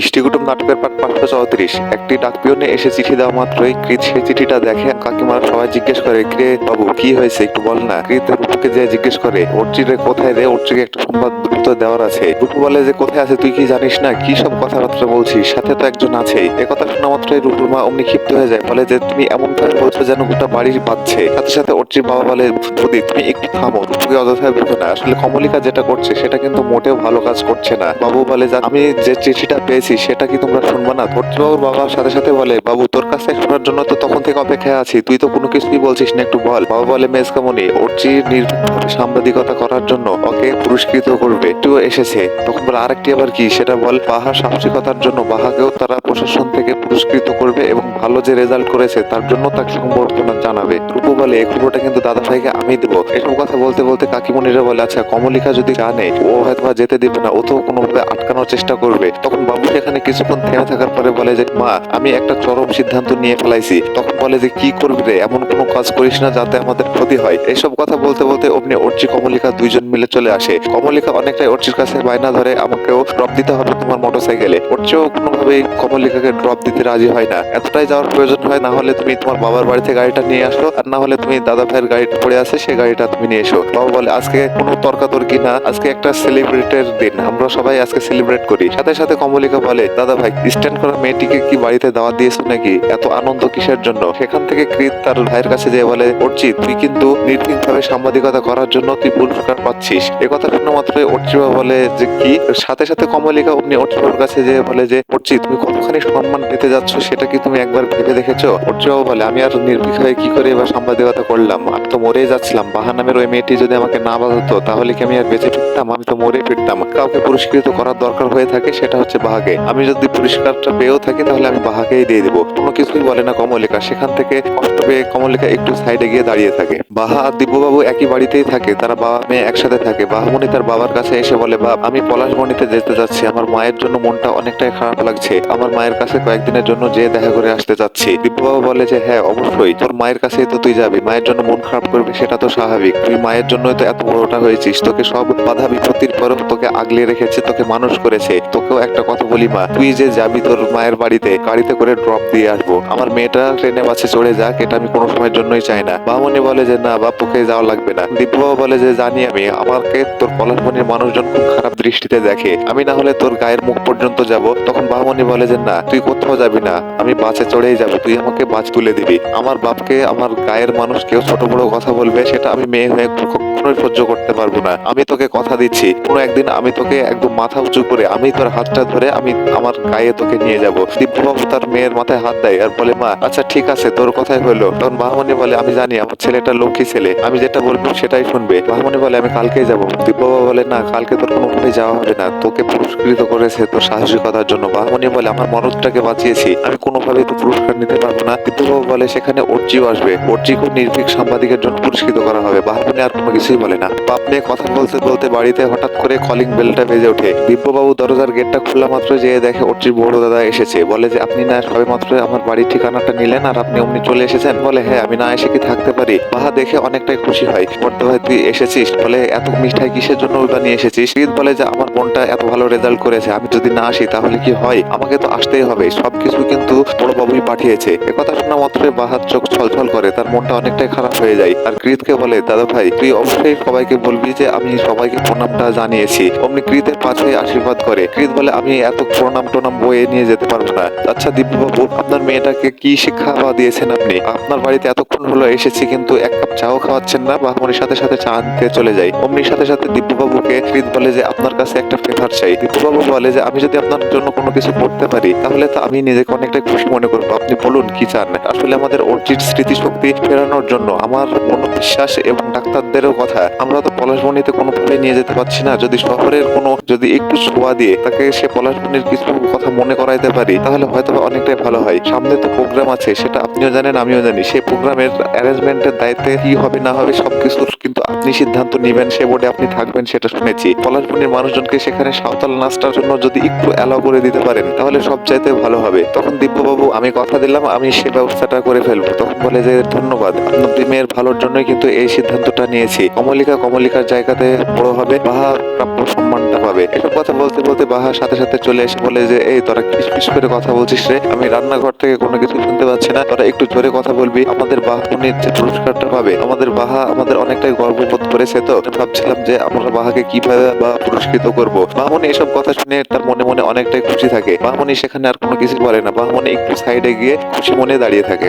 ইষ্টিকুটুম নাটকের পাঠ পাঁচশো চৌত্রিশ। একটি ডাকপিয়নে এসে চিঠি দেওয়া মাত্রই কৃত সেই চিঠিটা দেখে কাকিমারা সবাই জিজ্ঞেস করে, কে বাবু, কি হয়েছে? একটু বল না। কৃত রূপুকে যে জিজ্ঞেস করে অর্চির কোথায় রে? অর্চিকে একটা সংবাদ দ্রুত দেওয়ার আছে। রূপু বলে, যে কোথায় আছে তুই কি জানিস না? কি সব কথাবার্তা বলছিস? সাথে তো একজন আছেই এ কথা শোনা মাত্রই রূপুর মা অমনি ক্ষিপ্ত হয়ে যায়, বলে, যে তুমি এমন ভাবে বলছো যেন গোটা বাড়ি বাঁধছে। সাথে সাথে অর্চির বাবা বলে বৌদি তুমি একটু থামো। রূপুকে অযথায় বুঝো না। আসলে কমলিকা যেটা করছে, সেটা কিন্তু মোটেও ভালো কাজ করছে না। বাবু বলে, যে, আমি যে চিঠিটা পেয়েছি সেটা কি তোমরা শুনবে না? ভর্তিবাবুর বাবার সাথে সাথে বলে, বাবু, তোর কাছে শোনার জন্য তো তখন থেকে অপেক্ষায় আছি। তুই তো কোনো কিছুই বলছিস না, একটু বল। বাবা বলে, মেজ কামনি অর্চি নির্ভীকভাবে সাংবাদিকতা করার জন্য ওকে পুরস্কৃত করবে, একটু এসেছে। তখন বলে, আরেকটি আবার কি? সেটা বল বাহার সাহসিকতার জন্য বাহাকেও তারা প্রশাসন থেকে পুরস্কৃত করবে এবং ভালো যে রেজাল্ট করেছে, তার জন্য তাকে সংবর্ধনা জানাবে। রূপু বলে, এই খবরটা কিন্তু দাদা ভাইকে আমি দেবো। এসব কথা বলতে বলতে কাকিমণিরা বলে আচ্ছা কমলিকা যদি জানে, ও হয়তো যেতে দিবে না, ও তো কোনোভাবে আটকানোর চেষ্টা করবে। তখন বাবু সেখানে কিছুক্ষণ থেমে থাকার পরে বলে যে, মা, আমি একটা চরম সিদ্ধান্ত নিয়ে ফেলাইছি। তখন বলে যে, কি করবি রে? এমন কোনো কাজ করিস না যাতে আমাদের ক্ষতি হয়। এইসব কথা বলতে বলতে অমনি অর্চি কমলিকা দুইজন মিলে চলে আসে। কমলিকা অনেকটাই অর্চির কাছে বায়না ধরে, আমাকেও ড্রপ দিতে হবে তোমার মোটরসাইকেলে অর্চিও কোনোভাবেই কমলিকাকে ড্রপ দিতে রাজি হয় না। এতটাই যাওয়ার প্রয়োজন হয়, না হলে তুমি তোমার বাবার বাড়িতে গাড়িটা নিয়ে আসো, আর না হলে তুমি দাদা ভাইয়ের গাড়িটা পড়ে আছে সেই গাড়িটা তুমি নিয়ে এসো। বাবা বলে, আজকে কোনো তর্কাতর্কি না, আজকে একটা সেলিব্রেটের দিন। আমরা সবাই আজকে সেলিব্রেট করি। সাথে সাথে কমলিকা বলে, দাদা ভাই, স্ট্যান্ড করা মেয়েটিকে কি বাড়িতে দাওয়াত দিয়েছ নাকি? এত আনন্দ কিসের জন্য? সেখান থেকে কৃত তার ভাইয়ের কাছে যেয়ে বলে অর্চি তুই কিন্তু নির্ভীকভাবে সাংবাদিকতা করার জন্য তুই পুরস্কার পাচ্ছিস। এ কথা শোনা মাত্রই অর্চিবা বলে যে, কি? সাথে সাথে কমলিকা অমনি অর্চিবার কাছে যেয়ে বলে যে অর্চি তুমি কতখানি সম্মান পেতে যাচ্ছ সেটা কি তুমি একবার ভেবে দেখেছ? অর্চিবাও বলে, আমি আর নির্ভীক হয়ে কি করে এবার সাংবাদিকতা করলাম? আমি তো মরেই যাচ্ছিলাম। বাহা নামের ওই মেয়েটি যদি আমাকে না বাজাতো তাহলে কি আমি আর বেঁচে ফিরতাম? আমি তো মরে ফিরতাম। কাউকে পুরস্কৃত করার দরকার হয়ে থাকে, সেটা হচ্ছে বাহাকে আমি যদি পুরস্কারটা পেয়েও থাকি, তাহলে আমি বাহাকেই দিয়ে দেবো। কোনো কিছুই বলে না কমলিকা সেখান থেকে কষ্ট পেয়ে কমলিকা একটু সাইডে গিয়ে দাঁড়িয়ে থাকে। বাহা আর দিব্যবাবু একই বাড়িতেই থাকে। তারা বাবা মেয়ে একসাথে থাকে। বাহামণি তার বাবার কাছে এসে বলে, বাপ, আমি পলাশমণিতে যেতে যাচ্ছি। আমার মায়ের জন্য মনটা অনেকটাই খারাপ লাগছে। আমার মায়ের কাছে কয়েকদিনের জন্য যে দেখা করে আসতে যাচ্ছি। দিব্যবাবু বলে যে হ্যাঁ অবশ্যই। তোর মায়ের কাছেই তো তুই যাবি। মায়ের জন্য মন খারাপ করবি, সেটা তো স্বাভাবিক। তুই মায়ের জন্যই তো এত বড়টা হয়েছিস। তোকে সব বাধা বিপত্তির পরেও তোকে আগলে রেখেছে, তোকে মানুষ করেছে। তোকেও একটা কথা বলি, মা, তুই যে যাবি তোর মায়ের বাড়িতে, গাড়িতে করে ড্রপ দিয়ে আসব। আমার মেয়েটা ট্রেনে বাসে চড়ে যাক, এটা আমি কোনো সময়ের জন্যই চাই না। বামনি বলে যে, না বাপুকে যাওয়া লাগবে না। দিব্যবাবু বলে যে, জানি আমি, আমাকে তোর পলাশমণির মানুষজন খুব খারাপ দৃষ্টিতে দেখে। আমি না হলে তোর গায়ের মুখ পর্যন্ত যাব। তখন বামনি বলে যে, না, তুই কোথাও যাবি না। আমি বাসে চড়েই যাব, তুই আমাকে বাস তুলে দিবি। আমার বাপকে আমার গায়ের মানুষ কেউ ছোট বড় কথা বলবে, সেটা আমি মেয়ে হয়ে কখনোই সহ্য করতে পারব না। আমি তোকে কথা দিচ্ছি। কোনো একদিন আমি তোকে একদম মাথা উঁচু করে, আমি তোর হাতটা ধরে আমি আমার গায়ে তোকে নিয়ে যাব। দিব্যবাবু তার মেয়ের মাথায় হাত দেয় আর বলে, মা আচ্ছা ঠিক আছে, তোর কথাই হলো। তখন বাহামণি বলে, আমি জানি, আমার ছেলেটা লক্ষ্মী ছেলে। আমি যেটা বলব সেটাই শুনবে। বাহামণি বলে, আমি কালকেই যাব। দিব্যবাবু বলে, না, কালকে তোর কোনো কোনোভাবে যাওয়া হবে না। তোকে পুরস্কৃত করেছে তোর সাহসিকতার জন্য। বাহামণি বলে, আমার মরদটাকে বাঁচিয়েছি। আমি কোনোভাবে তো পুরস্কার নিতে পারব না। দিব্যবাবু বলে, সেখানে অর্জিও আসবে। অর্জিকেও নির্ভীক সাংবাদিকের জন্য পুরস্কৃত করা হবে। বাহামণি আর কোনো কিছুই বলে না। বাপ মেয়ে কথা বলতে বলতে বাড়িতে হঠাৎ করে কলিং বেলটা বেজে ওঠে। দিব্যবাবু দরজার গেটটা খোলা মাত্র যেয়ে দেখে অর্চির বড় দাদা এসেছে, বলে যে, আপনি না সবে মাত্র আমার বাড়ির ঠিকানাটা নিলেন আর আপনি অমনি চলে এসেছেন? বলে হ্যাঁ আমি না এসে কি থাকতে পারি? বাহা দেখে অনেকটাই খুশি হয়। বলতে ভাই তুই এসেছিস? বলে, এত মিঠাই কিসের জন্য ওইটা নিয়ে এসেছিস? শীত বলে যে, আমার বোনটা এত ভালো রেজাল্ট করেছে, আমি যদি না আসি তাহলে কি হয়? আমাকে তো আসতেই হবে, সবকিছু কিন্তু বড় বাবুই পাঠিয়েছে একথা শোনা মাত্রই বাহার চোখ ছলছল করে, তার মনটা অনেকটাই খারাপ হয়ে যায়। আর কৃতকে বলে, দাদা ভাই, তুই অবশ্যই সবাইকে বলবি যে, আমি সবাইকে প্রণামটা জানিয়েছি। অমনি কৃতের পাশে আশীর্বাদ করে। কৃত বলে, আমি এত প্রণাম টনাম বয়ে নিয়ে যেতে পারব না। আচ্ছা দিব্যবাবু আপনার মেয়েটাকে কি শিক্ষা বা দিয়েছেন আপনি? আপনার বাড়িতে এতক্ষণ হলো, এসেছি কিন্তু এক কাপ চাও খাওয়াচ্ছেন না বাহমনির সাথে সাথে চা আনতে চলে যাই। অমনির সাথে সাথে দিব্যবাবুকে কৃত বলে যে, আপনার কাছে একটা ফেভার চাই। দিব্যবাবু বলে যে, আমি যদি আপনার জন্য কোনো কিছু করতে পারি, তাহলে তো আমি নিজেকে অনেকটা খুশি মনে করব। আপনি বলুন, কি চান? আসলে আমাদের অর্জিত স্মৃতিশক্তি ফেরানোর জন্য আমার মনোবিশ্বাস এবং ডাক্তারদেরও কথা। আমরা তো পলাশমণিতে কোনোভাবে নিয়ে যেতে পারছি না। যদি শহরের কোনো, যদি একটু ছোঁয়া দিয়ে তাকে সে পলাশমণির কিছু কথা মনে করাইতে পারি, তাহলে হয়তো অনেকটাই ভালো হয়। সামনে তো প্রোগ্রাম আছে, সেটা আপনিও জানেন, আমিও জানি। সেই প্রোগ্রামের অ্যারেঞ্জমেন্টের দায়িত্বে কি হবে, না হবে, সবকিছুর কিন্তু আপনি সিদ্ধান্ত নেবেন, সে বোর্ডে আপনি থাকবেন, সেটা শুনেছি। পলাশমণির মানুষজনকে সেখানে সাঁওতাল নাচটার জন্য যদি একটু অ্যালাউ করে দিতে পারেন, তাহলে সব চাইতে ভালো হবে। তখন দিব্যবাবু, আমি কথা দিলাম, আমি সে ব্যবস্থাটা করে ফেলব। তখন বলে যে, ধন্যবাদ, আপনার মেয়ের ভালোর জন্যই কিন্তু এই সিদ্ধান্তটা নিয়েছি। কমলিকা কমলিকার জায়গাতে বড় হবে, বাহা, প্রাপ্য সম্মানটা পাবে এসব কথা বলতে বলতে বাহার সাথে সাথে চলে এসে বলে যে, এই, তোরা কিস পিস করে কথা বলছিস রে? আমি রান্নাঘর থেকে কোনো কিছু শুনতে পাচ্ছি না। তোরা একটু জোরে কথা বলবি। আমাদের বাহনের যে পুরস্কারটা পাবে, আমাদের বাহা আমাদের অনেকটাই গর্ববোধ করেছে তো। ভাবছিলাম যে, আমরা বাহাকে কীভাবে বা পুরস্কৃত করব? মামনি এসব কথা শুনে তার মনে মনে অনেকটাই খুশি থাকে। মামনি সেখানে আর কোনো কিছু বলে না। মামনি একটু সাইডে গিয়ে খুশি মনে দাঁড়িয়ে থাকে।